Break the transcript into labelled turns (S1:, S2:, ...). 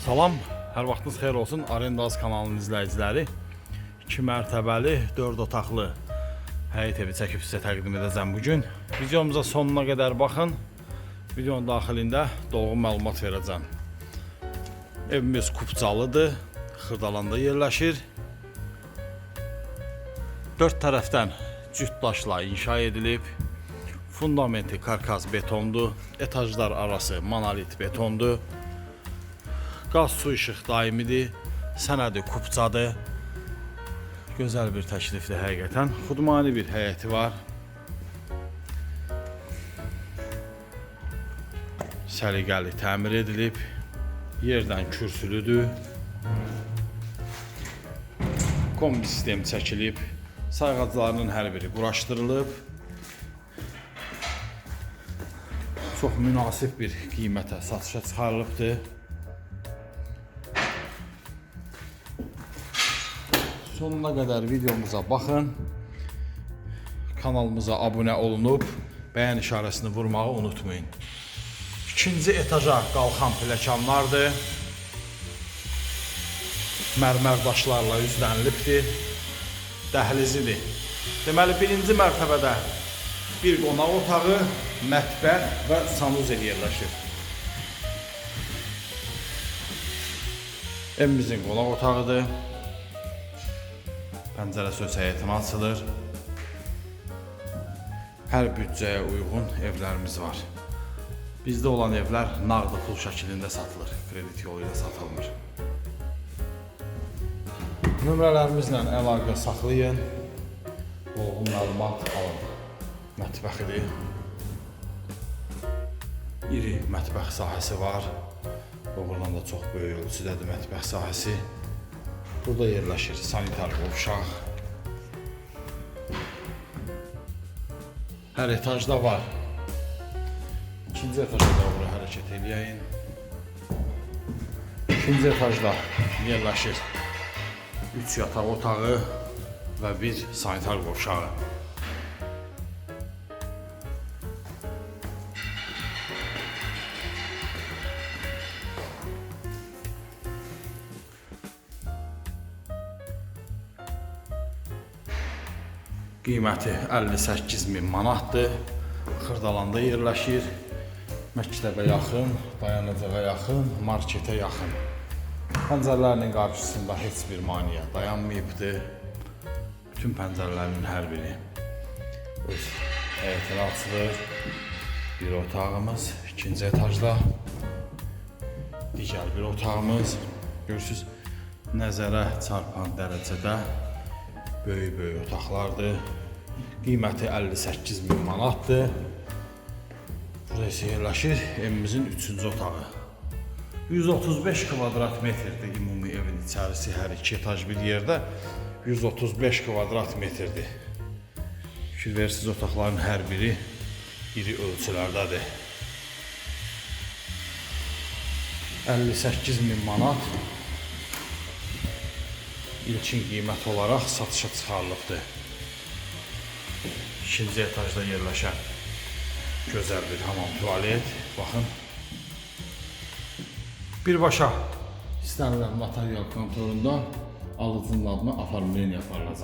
S1: Salam, hər vaxtınız xeyir olsun. Arendaz kanalının izləyiciləri. 2 mərtəbəli, 4 otaqlı həyət evi çəkib sizə təqdim edəcəm bu gün. Videomuza sonuna qədər baxın. Videonun daxilində dolğun məlumat verəcəm. Evimiz Kupcalıdır. Xırdalanda yerləşir. 4 tərəfdən cüt daşla inşa edilib. Fundamenti karkas betondur. Etajlar arası monolit betondur. Qaz su işıq daimidir. Sənədi kupçadır. Gözəl bir təklifdir həqiqətən. Xudmani bir həyəti var. Səliqəli təmir edilib. Yerdən kürsülüdür. Kombi sistemi çəkilib. Sayğaclarının hər biri quraşdırılıb. Çox münasib bir qiymətə satışa çıxarılıbdır. Sonuna qədər videomuza baxın. Kanalımıza abunə olunub bəyən işarəsini vurmağı unutmayın. İkinci etaja qalxan pilləkənlardır. Mərmər daşlarla üzlənilibdir. Dəhlizidir. Deməli birinci mərtəbədə bir qonaq otağı, mətbəx və sanuzel yerləşir. Evimizin qonaq otağıdır. Pəncərə söz həyətinə açılır. Hər büdcəyə uyğun evlərimiz var. Bizdə olan evlər nağdı pul şəklində satılır, kredit yolu ilə satılmır. Nömrələrimizlə əlaqə saxlayın. Dolğun məlumat alın. Mətbəxidir. İri mətbəx sahəsi var. Doğrudan da çox böyük ölçüdədir mətbəx sahəsi. Burada yerləşir sanitar qovşaq. Hər etajda var. İkinci etaja doğru hərəkət eləyəyin. İkinci etajda yerləşir 3 yataq otağı və bir sanitar qovşağı. Qiyməti 58 min manatdır. Xırdalanda yerləşir. Məktəbə yaxın, dayanacağa yaxın, marketə yaxın. Pəncərələrinin qarşısında heç bir maneə dayanmayıbdır. Bütün pəncərələrin hər biri öz həyətinə açılır. Bir otağımız ikinci etajda. Digər bir otağımız. Görürsüz, nəzərə çarpan dərəcədə böyük-böyük otaqlardır. Qiyməti 58 min manatdır. Burada isə yerləşir evimizin 3-cü otağı. 135 kvadrat metrdir ümumi evin içərisi hər iki etaj bir yerdə 135 kvadrat metrdir. Fikir versiz otaqların hər biri iri ölçülərdədir. 58 min manat ilkin qiymət olaraq satışa çıxarılıbdır. İkinci etajda yerləşən gözəl bir hamam tualet. Baxın. Birbaşa istənilən material kontorundan alıcının adına aparmilin yaparılacaq.